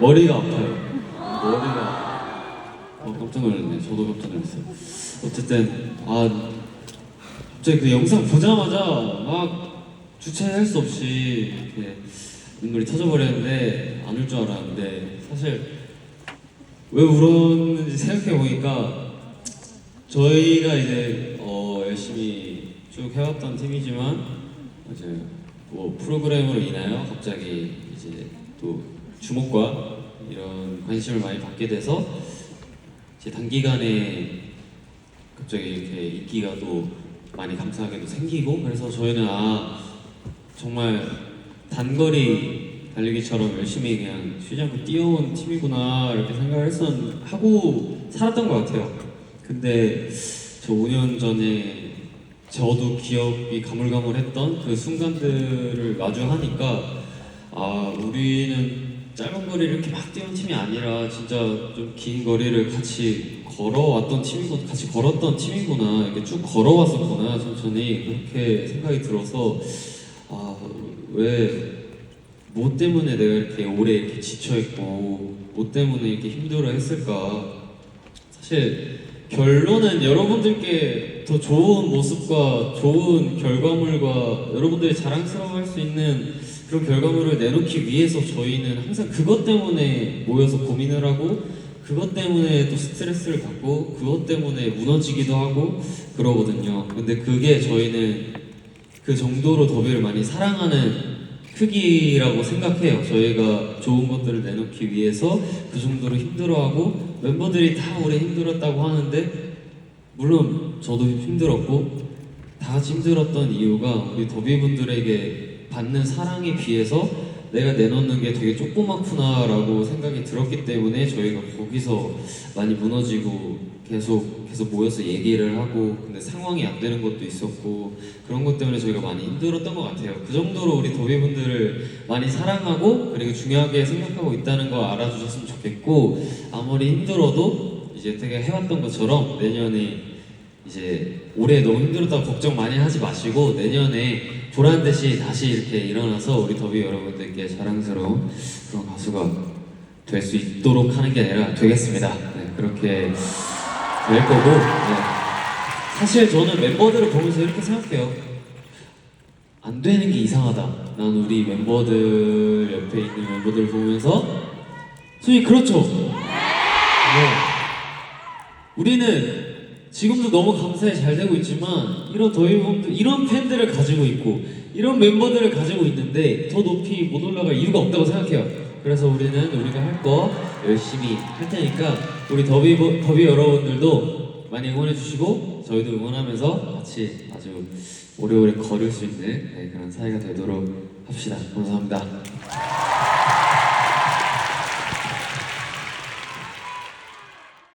머리가 아파요. 머리가 어, 깜짝 놀랐네. 저도 깜짝 놀랐어요. 어쨌든 아 갑자기 그 영상 보자마자 막 주체할 수 없이 이렇게 눈물이 터져버렸는데 안 울 줄 알았는데 사실 왜 울었는지 생각해 보니까 저희가 이제 어, 열심히 쭉 해왔던 팀이지만 이제 뭐 프로그램으로 인하여 갑자기 이제 또 주목과 이런 관심을 많이 받게 돼서 이제 단기간에 갑자기 이렇게 인기가 또 많이 감사하게도 생기고 그래서 저희는 아 정말 단거리 달리기처럼 열심히 그냥 쉬지 않고 뛰어온 팀이구나 이렇게 생각을 했었 하고 살았던 것 같아요. 근데 저 5년 전에 저도 기억이 가물가물했던 그 순간들을 마주하니까 아 우리는 짧은 거리를 이렇게 막 뛰어온 팀이 아니라 진짜 좀 긴 거리를 같이 걸어왔던 팀이고 같이 걸었던 팀이구나. 이렇게 쭉 걸어왔었구나. 천천히 그렇게 생각이 들어서 아왜 뭐 때문에 내가 이렇게 오래 이렇게 지쳐 있고 뭐 때문에 이렇게 힘들어 했을까? 사실 결론은 여러분들께 더 좋은 모습과 좋은 결과물과 여러분들이 자랑스러워할 수 있는 그런 결과물을 내놓기 위해서 저희는 항상 그것 때문에 모여서 고민을 하고 그것 때문에 또 스트레스를 받고 그것 때문에 무너지기도 하고 그러거든요. 근데 그게 저희는 그 정도로 더비를 많이 사랑하는 크기라고 생각해요. 저희가 좋은 것들을 내놓기 위해서 그 정도로 힘들어하고 멤버들이 다 오래 힘들었다고 하는데 물론 저도 힘들었고 다 힘들었던 이유가 우리 더비분들에게 받는 사랑에 비해서 내가 내놓는 게 되게 조그맣구나라고 생각이 들었기 때문에 저희가 거기서 많이 무너지고 계속 계속 모여서 얘기를 하고 근데 상황이 안 되는 것도 있었고 그런 것 때문에 저희가 많이 힘들었던 것 같아요. 그 정도로 우리 더비분들을 많이 사랑하고 그리고 중요하게 생각하고 있다는 거 알아주셨으면 좋겠고 아무리 힘들어도 이제 되게 해왔던 것처럼 내년에 이제 올해 너무 힘들었다고 걱정 많이 하지 마시고 내년에 보란 듯이 다시 이렇게 일어나서 우리 더비 여러분들께 자랑스러운 그런 가수가 될 수 있도록 하는 게 아니라 되겠습니다. 네, 그렇게 될 거고 네. 사실 저는 멤버들을 보면서 이렇게 생각해요. 안 되는 게 이상하다. 난 우리 멤버들 옆에 있는 멤버들 보면서 솔직히 그렇죠. 네. 우리는 지금도 너무 감사히 잘 되고 있지만 이런 더위분들 이런 팬들을 가지고 있고 이런 멤버들을 가지고 있는데 더 높이 못 올라갈 이유가 없다고 생각해요. 그래서 우리는 우리가 할 거 열심히 할 테니까 우리 더비 더비 여러분들도 많이 응원해 주시고 저희도 응원하면서 같이 아주 오래오래 걸을 수 있는 네, 그런 사이가 되도록 합시다. 감사합니다.